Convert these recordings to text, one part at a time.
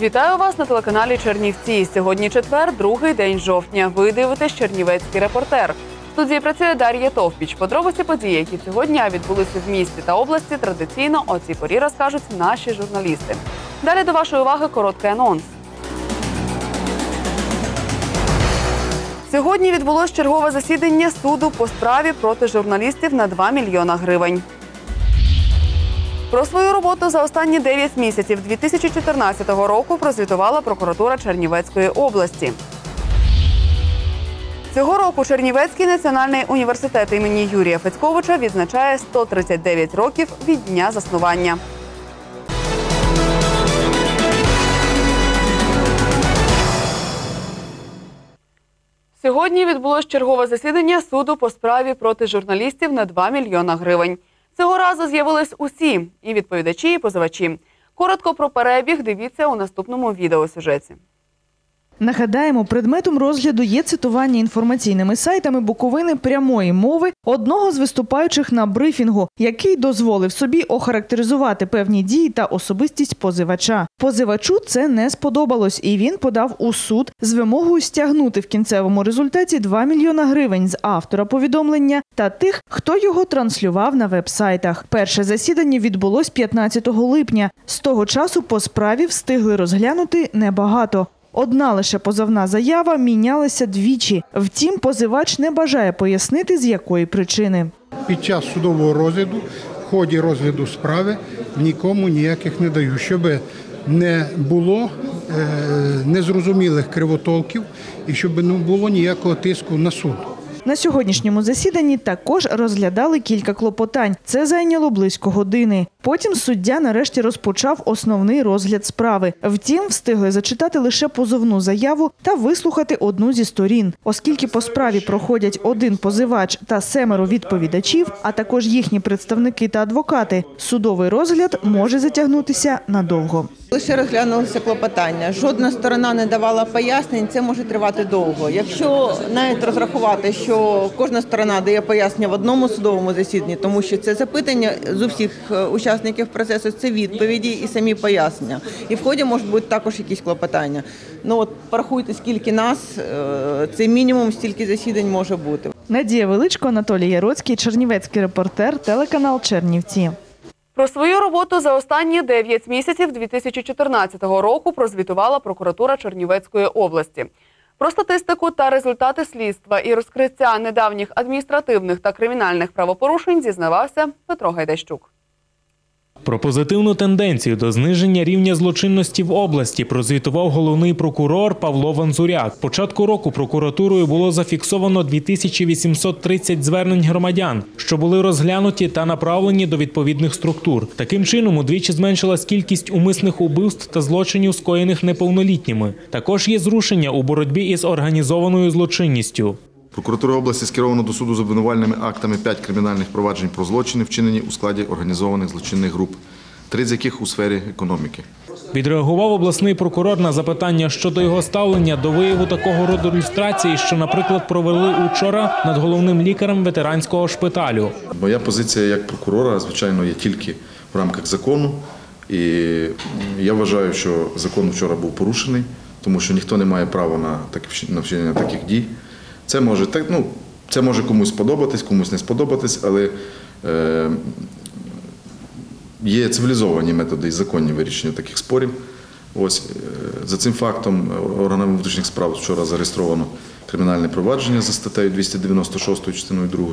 Вітаю вас на телеканалі Чернівці. Сьогодні четвер, другий день жовтня. Ви дивитесь Чернівецький репортер. В студії працює Дар'я Товпіч. Подробиці події, які цього дня відбулися в місті та області, традиційно о цій порі розкажуть наші журналісти. Далі до вашої уваги короткий анонс. Сьогодні відбулось чергове засідання суду по справі проти журналістів на 2 мільйона гривень. Про свою роботу за останні 9 місяців 2014 року прозвітувала прокуратура Чернівецької області. Цього року Чернівецький національний університет імені Юрія Федьковича відзначає 139 років від дня заснування. Сьогодні відбулось чергове засідання суду по справі проти журналістів на 2 мільйона гривень. Цього разу з'явились усі і відповідачі, і позивачі. Коротко про перебіг дивіться у наступному відеосюжеті. Нагадаємо, предметом розгляду є цитування інформаційними сайтами Буковини прямої мови одного з виступаючих на брифінгу, який дозволив собі охарактеризувати певні дії та особистість позивача. Позивачу це не сподобалось, і він подав у суд з вимогою стягнути в кінцевому результаті 2 мільйона гривень з автора повідомлення та тих, хто його транслював на вебсайтах. Перше засідання відбулось 15 липня. З того часу по справі встигли розглянути небагато. Одна лише позовна заява мінялася двічі. Втім, позивач не бажає пояснити, з якої причини. Під час судового розгляду, в ході розгляду справи нікому ніяких не даю, щоб не було е, незрозумілих кривотолків і щоб не було ніякого тиску на суд. На сьогоднішньому засіданні також розглядали кілька клопотань. Це зайняло близько години. Потім суддя нарешті розпочав основний розгляд справи. Втім, встигли зачитати лише позовну заяву та вислухати одну зі сторін. Оскільки по справі проходять один позивач та семеро відповідачів, а також їхні представники та адвокати, судовий розгляд може затягнутися надовго. Лише розглянулося клопотання. Жодна сторона не давала пояснень. Це може тривати довго. Якщо навіть розрахувати, що кожна сторона дає пояснення в одному судовому засіданні, тому що це запитання з усіх е, учасників процесу, це відповіді і самі пояснення. І в ході можуть бути також якісь клопотання. Ну от порахуйте, скільки нас е, це мінімум, стільки засідань може бути. Надія Величко, Анатолій Яроцький, Чернівецький репортер, телеканал Чернівці. Про свою роботу за останні 9 місяців 2014 року прозвітувала прокуратура Чернівецької області. Про статистику та результати слідства і розкриття недавніх адміністративних та кримінальних правопорушень зізнавався Петро Гайдащук. Про позитивну тенденцію до зниження рівня злочинності в області прозвітував головний прокурор Павло Ванзуряк. Початку року прокуратурою було зафіксовано 2830 звернень громадян, що були розглянуті та направлені до відповідних структур. Таким чином, удвічі зменшилась кількість умисних убивств та злочинів, скоєних неповнолітніми. Також є зрушення у боротьбі із організованою злочинністю. Прокуратура області скеровано до суду з обвинувальними актами 5 кримінальних проваджень про злочини, вчинені у складі організованих злочинних груп, три з яких у сфері економіки. Відреагував обласний прокурор на запитання щодо його ставлення до вияву такого роду люстрації, що, наприклад, провели учора над головним лікарем ветеранського шпиталю. Моя позиція як прокурора, звичайно, є тільки в рамках закону. І я вважаю, що закон вчора був порушений, тому що ніхто не має права на вчинення таких дій. Це може так, ну, це може комусь сподобатись, комусь не сподобатись, але е, є цивілізовані методи і законні вирішення таких спорів. Ось е, за цим фактом е, органами внутрішніх справ вчора зареєстровано кримінальне провадження за статтею 296 частиною 2.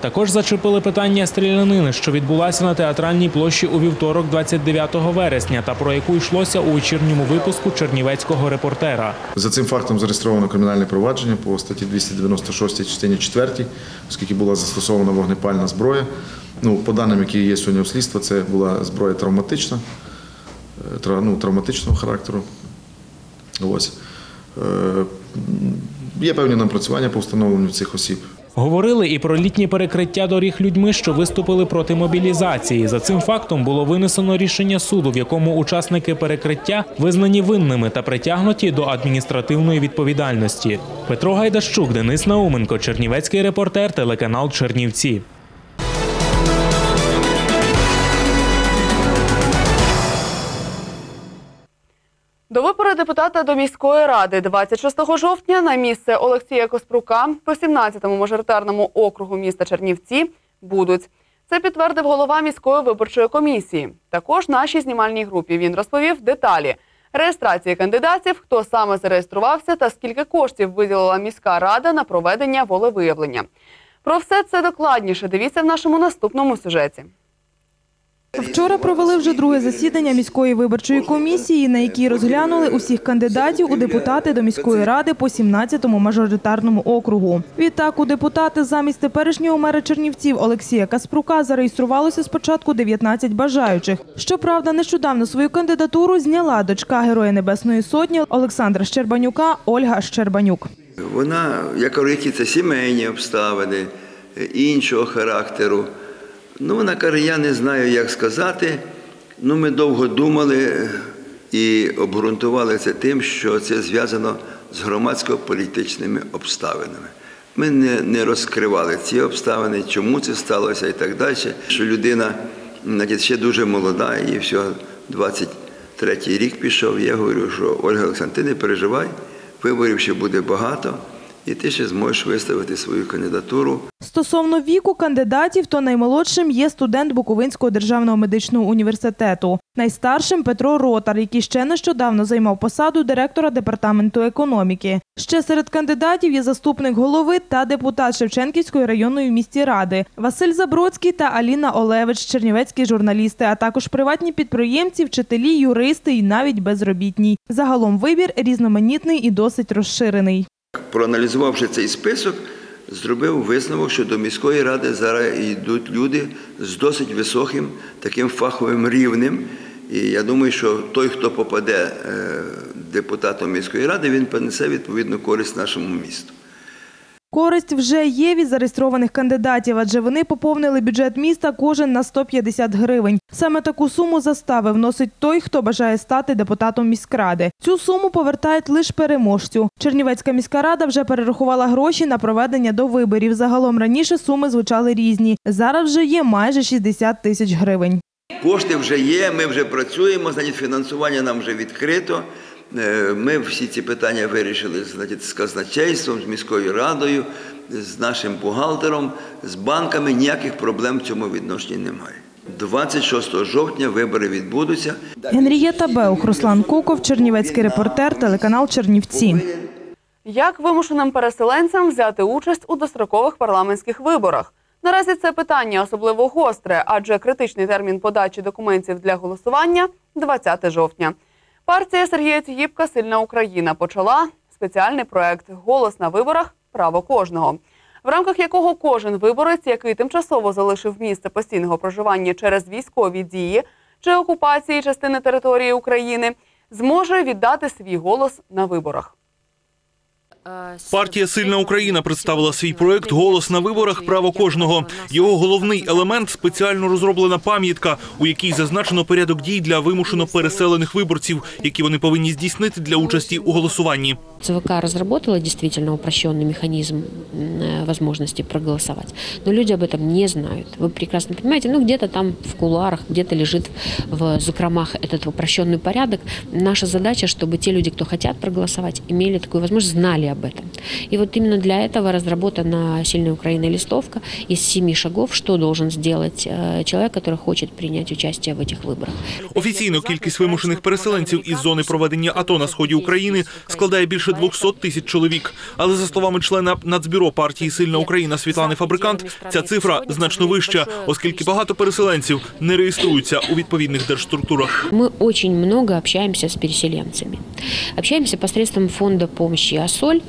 Також зачепили питання стрілянини, що відбулася на театральній площі у вівторок, 29 вересня, та про яку йшлося у вечірньому випуску чернівецького репортера. За цим фактом зареєстровано кримінальне провадження по статті 296 частині 4, оскільки була застосована вогнепальна зброя. Ну, по даним, які є сьогодні у слідства, це була зброя травматична, е, ну, травматичного характеру. Ось. Є певні напрацювання по встановленню цих осіб. Говорили і про літні перекриття доріг людьми, що виступили проти мобілізації. За цим фактом було винесено рішення суду, в якому учасники перекриття визнані винними та притягнуті до адміністративної відповідальності. Петро Гайдащук, Денис Науменко, Чернівецький репортер, телеканал Чернівці. Депутата до міської ради 26 жовтня на місце Олексія Коспрука по 17-му мажоритарному округу міста Чернівці будуть. Це підтвердив голова міської виборчої комісії. Також нашій знімальній групі він розповів деталі реєстрації кандидатів, хто саме зареєструвався та скільки коштів виділила міська рада на проведення волевиявлення. Про все це докладніше дивіться в нашому наступному сюжеті. Вчора провели вже друге засідання міської виборчої комісії, на якій розглянули усіх кандидатів у депутати до міської ради по 17-му мажоритарному округу. Відтак у депутати замість теперішнього мера Чернівців Олексія Каспрука зареєструвалося спочатку 19 бажаючих. Щоправда, нещодавно свою кандидатуру зняла дочка Героя Небесної Сотні Олександра Щербанюка Ольга Щербанюк. Вона, я кажу, це сімейні обставини, іншого характеру. Ну, вона каже, я не знаю, як сказати. Ну, ми довго думали і обґрунтували це тим, що це зв'язано з громадсько-політичними обставинами. Ми не, не розкривали ці обставини, чому це сталося і так далі. Що людина значить, ще дуже молода, і всього 23-й рік пішов. Я говорю, що Ольга Олександр, ти не переживай, виборів ще буде багато, і ти ще зможеш виставити свою кандидатуру. Стосовно віку кандидатів, то наймолодшим є студент Буковинського державного медичного університету. Найстаршим Петро Ротар, який ще нещодавно займав посаду директора департаменту економіки. Ще серед кандидатів є заступник голови та депутат Шевченківської районної місті ради Василь Забродський та Аліна Олевич, чернівецькі журналісти, а також приватні підприємці, вчителі, юристи і навіть безробітні. Загалом вибір різноманітний і досить розширений. Проаналізувавши цей список, зробив висновок, що до міської ради зараз йдуть люди з досить високим таким фаховим рівнем. І я думаю, що той, хто попаде е, депутатом міської ради, він понесе відповідну користь нашому місту. Користь вже є від зареєстрованих кандидатів, адже вони поповнили бюджет міста кожен на 150 гривень. Саме таку суму застави вносить той, хто бажає стати депутатом міськради. Цю суму повертають лише переможцю. Чернівецька міська рада вже перерахувала гроші на проведення до виборів. Загалом раніше суми звучали різні. Зараз вже є майже 60 тисяч гривень. Кошти вже є, ми вже працюємо, значить, фінансування нам вже відкрито. Е, Ми всі ці питання вирішили значить, з казначейством, з міською радою, з нашим бухгалтером, з банками. Ніяких проблем в цьому відношенні немає. 26 жовтня вибори відбудуться. Генрієта Беух, Руслан Куков, Чернівецький репортер, телеканал Чернівці. Як вимушеним переселенцям взяти участь у дострокових парламентських виборах? Наразі це питання особливо гостре, адже критичний термін подачі документів для голосування 20 жовтня. Партія Сергія Тігіпка Сильна Україна почала спеціальний проект Голос на виборах право кожного, в рамках якого кожен виборець, який тимчасово залишив місце постійного проживання через військові дії чи окупації частини території України, зможе віддати свій голос на виборах. Партія Сильна Україна представила свій проект Голос на виборах право кожного. Його головний елемент спеціально розроблена пам'ятка, у якій зазначено порядок дій для вимушено переселених виборців, які вони повинні здійснити для участі у голосуванні. ЦВК разработала действительно упрощенный механизм м, возможности проголосовать, но люди об этом не знают. Вы прекрасно понимаете, ну где-то там в кулуарах, где-то лежит в закромах этот упрощенный порядок. Наша задача, чтобы те люди, кто хотят проголосовать, имели такую возможность, знали об. И вот именно для этого разработана «Сильная Украина» листовка из семи шагов, что должен сделать э, человек, который хочет принять участие в этих выборах. Офіційно кількість вимушених переселенців із зони проведення АТО на сході України складає більше 200 тисяч чоловік. Але за словами члена Нацбюро партії Сильна Україна Світлани Фабрикант, ця цифра значно вища, оскільки багато переселенців не реєструються у відповідних держструктурах. Мы очень много общаемся с переселенцами. Общаемся посредством фонда помощи «Асоль», э,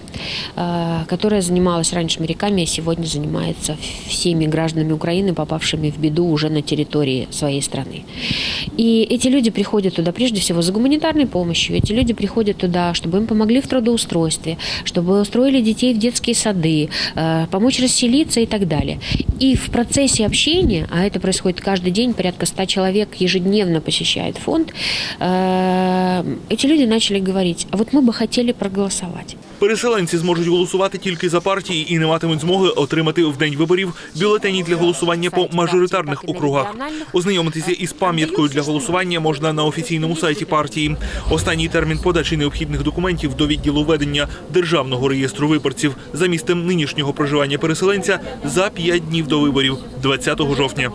Которая занималась раньше моряками, а сегодня занимается всеми гражданами Украины, попавшими в беду уже на территории своей страны. И эти люди приходят туда прежде всего за гуманитарной помощью. Эти люди приходят туда, чтобы им помогли в трудоустройстве, чтобы устроили детей в детские сады, э, помочь расселиться и так далее. И в процессе общения, а это происходит каждый день, порядка 100 человек ежедневно посещает фонд, э, эти люди начали говорить, а вот мы бы хотели проголосовать. Переселенці зможуть голосувати тільки за партії і не матимуть змоги отримати в день виборів бюлетені для голосування по мажоритарних округах. Ознайомитися із пам'яткою для голосування можна на офіційному сайті партії. Останній термін подачі необхідних документів до відділу ведення державного реєстру виборців за місцем нинішнього проживання переселенця за 5 днів до виборів 20 жовтня.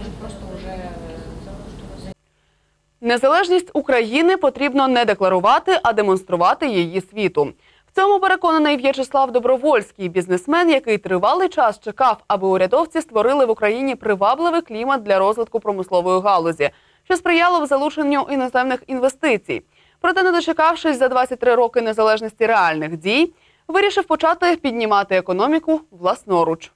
Незалежність України потрібно не декларувати, а демонструвати її світу. В цьому переконаний В'ячеслав Добровольський, бізнесмен, який тривалий час чекав, аби урядовці створили в Україні привабливий клімат для розвитку промислової галузі, що сприяло в залученню іноземних інвестицій. Проте, не дочекавшись за 23 роки незалежності реальних дій, вирішив почати піднімати економіку власноруч.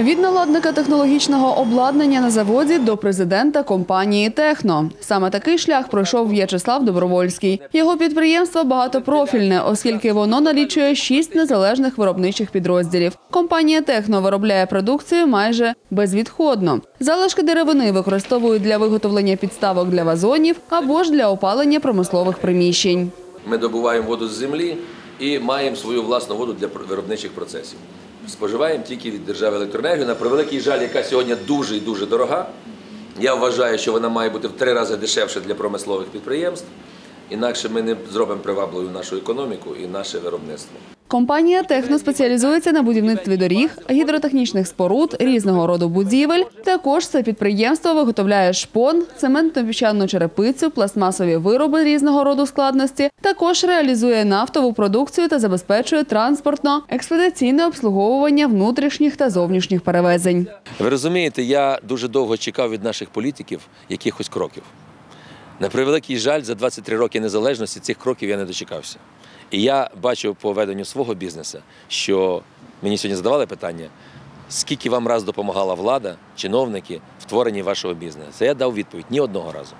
Від наладника технологічного обладнання на заводі до президента компанії Техно. Саме такий шлях пройшов В'ячеслав Добровольський. Його підприємство багатопрофільне, оскільки воно налічує шість незалежних виробничих підрозділів. Компанія Техно виробляє продукцію майже безвідходно. Залишки деревини використовують для виготовлення підставок для вазонів або ж для опалення промислових приміщень. Ми добуваємо воду з землі і маємо свою власну воду для виробничих процесів. Споживаємо тільки від держави електроенергію. На превеликий жаль, яка сьогодні дуже і дуже дорога. Я вважаю, що вона має бути в три рази дешевше для промислових підприємств. Інакше ми не зробимо привабливою нашу економіку і наше виробництво. Компанія Техно спеціалізується на будівництві доріг, гідротехнічних споруд, різного роду будівель. Також це підприємство виготовляє шпон, цементно-піщану черепицю, пластмасові вироби різного роду складності. Також реалізує нафтову продукцію та забезпечує транспортно-експедиційне обслуговування внутрішніх та зовнішніх перевезень. Ви розумієте, я дуже довго чекав від наших політиків якихось кроків. На превеликий жаль, за 23 роки незалежності цих кроків я не дочекався. І я бачив по веденню свого бізнесу, що мені сьогодні задавали питання, скільки вам раз допомагала влада, чиновники в творенні вашого бізнесу. Я дав відповідь ні одного разу.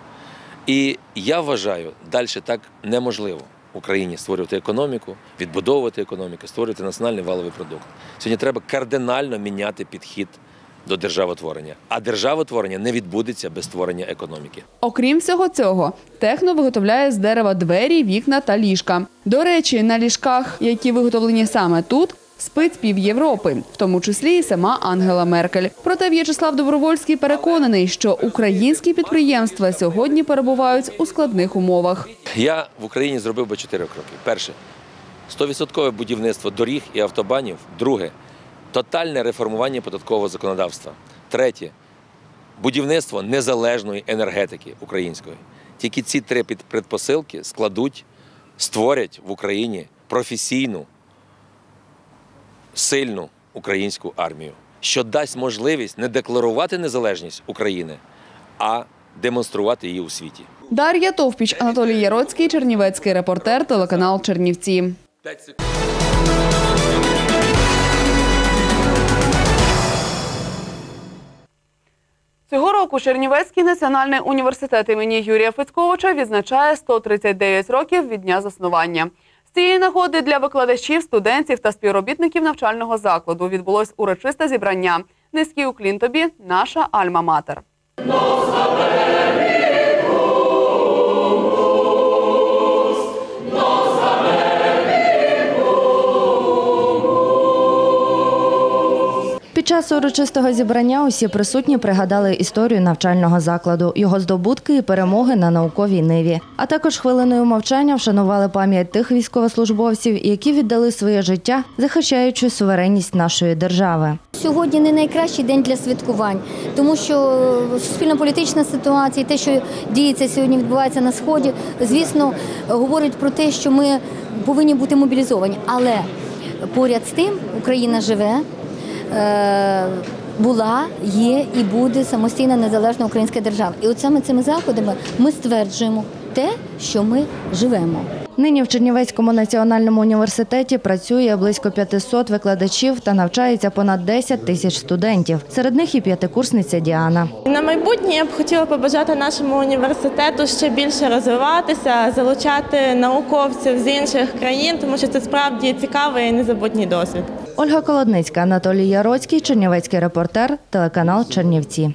І я вважаю, далі так неможливо в Україні створювати економіку, відбудовувати економіку, створювати національний валовий продукт. Сьогодні треба кардинально міняти підхід до державотворення. А державотворення не відбудеться без створення економіки. Окрім всього цього, техно виготовляє з дерева двері, вікна та ліжка. До речі, на ліжках, які виготовлені саме тут. Спить пів Європи, в тому числі і сама Ангела Меркель. Проте В'ячеслав Добровольський переконаний, що українські підприємства сьогодні перебувають у складних умовах. Я в Україні зробив би чотири кроки. Перше 100% будівництво доріг і автобанів. Друге тотальне реформування податкового законодавства. Третє будівництво незалежної енергетики української. Тільки ці три предпосилки складуть, створять в Україні професійну, сильну українську армію, що дасть можливість не декларувати незалежність України, а демонструвати її у світі. Дар'я Товпіч, Анатолій Яроцький, Чернівецький репортер, телеканал Чернівці. Цього року Чернівецький національний університет імені Юрія Фецьковича відзначає 139 років від дня заснування. З цієї нагоди для викладачів, студентів та співробітників навчального закладу відбулось урочисте зібрання. Низький уклін тобі, наша альма-матер. Під час урочистого зібрання усі присутні пригадали історію навчального закладу, його здобутки і перемоги на науковій ниві. А також хвилиною мовчання вшанували пам'ять тих військовослужбовців, які віддали своє життя, захищаючи суверенність нашої держави. Сьогодні не найкращий день для святкувань, тому що суспільно політична ситуація, те, що діється сьогодні, відбувається на сході, звісно, говорить про те, що ми повинні бути мобілізовані. Але поряд з тим Україна живе. Е, Була, є і буде самостійна незалежна українська держава. І от саме цими заходами ми стверджуємо те, що ми живемо. Нині в Чернівецькому національному університеті працює близько 500 викладачів та навчається понад 10 тисяч студентів. Серед них і п'ятикурсниця Діана. На майбутнє я б хотіла побажати нашому університету ще більше розвиватися, залучати науковців з інших країн, тому що це справді цікавий і незабутній досвід. Ольга Колодницька, Анатолій Яроцький, Чернівецький репортер, телеканал Чернівці.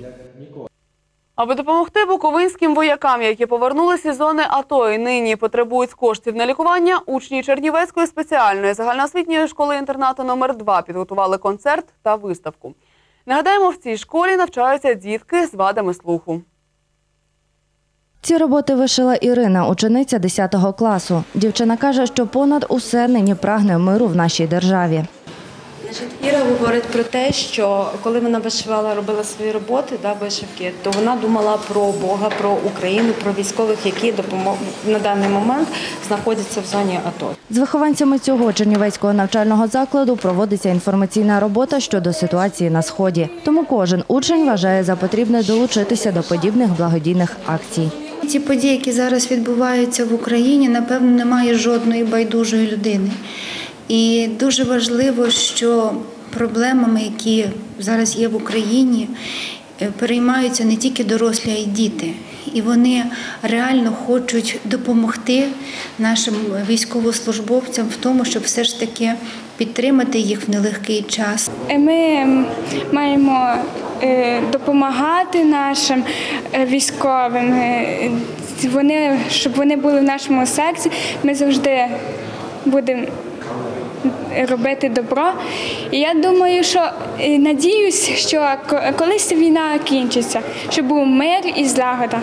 Аби допомогти буковинським воякам, які повернулися із зони АТО і нині потребують коштів на лікування, учні Чернівецької спеціальної загальноосвітньої школи інтернату номер 2 підготували концерт та виставку. Нагадаємо, в цій школі навчаються дітки з вадами слуху. Ці роботи вишила Ірина, учениця 10 класу. Дівчина каже, що понад усе нині прагне миру в нашій державі. Значить, Іра говорить про те, що коли вона вишивала, робила свої роботи, да, вишивки, то вона думала про Бога, про Україну, про військових, які допомог на даний момент знаходяться в зоні АТО. З вихованцями цього чернівецького навчального закладу проводиться інформаційна робота щодо ситуації на сході. Тому кожен учень вважає за потрібне долучитися до подібних благодійних акцій. Ці події, які зараз відбуваються в Україні, напевно, немає жодної байдужої людини. І дуже важливо, що проблемами, які зараз є в Україні, е, переймаються не тільки дорослі, а й діти. І вони реально хочуть допомогти нашим військовослужбовцям в тому, щоб все ж таки підтримати їх в нелегкий час. Ми маємо е, допомагати нашим е, військовим. Е, Вони, щоб вони були в нашому серці, ми завжди будемо робити добро. І я думаю, що надіюсь, що ко- колись війна кінчиться, що був мир і злагода.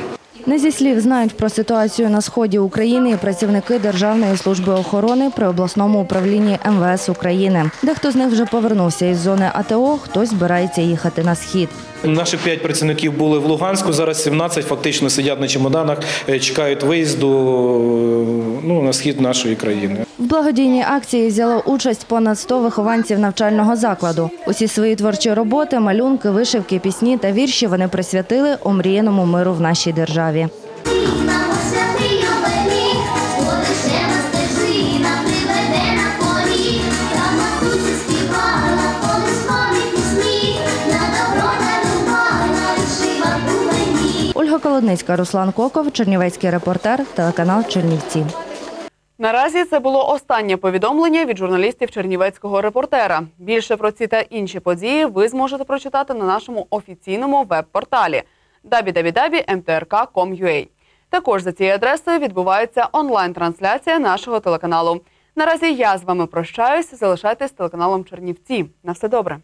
Не зі слів знають про ситуацію на сході України і працівники Державної служби охорони при обласному управлінні МВС України. Дехто з них вже повернувся із зони АТО, хтось збирається їхати на схід. Наші п'ять працівників були в Луганську, зараз 17 фактично сидять на чемоданах, е, чекають виїзду е, ну, на схід нашої країни. В благодійній акції взяло участь понад 100 вихованців навчального закладу. Усі свої творчі роботи, малюнки, вишивки, пісні та вірші вони присвятили омріяному миру в нашій державі. Ольга Колодницька, Руслан Коков, Чернівецький репортер, телеканал Чернівці. Наразі це було останнє повідомлення від журналістів Чернівецького репортера. Більше про ці та інші події ви зможете прочитати на нашому офіційному веб-порталі www.mtrk.com.ua. Також за цією адресою відбувається онлайн-трансляція нашого телеканалу. Наразі я з вами прощаюсь. Залишайтесь телеканалом Чернівці. На все добре.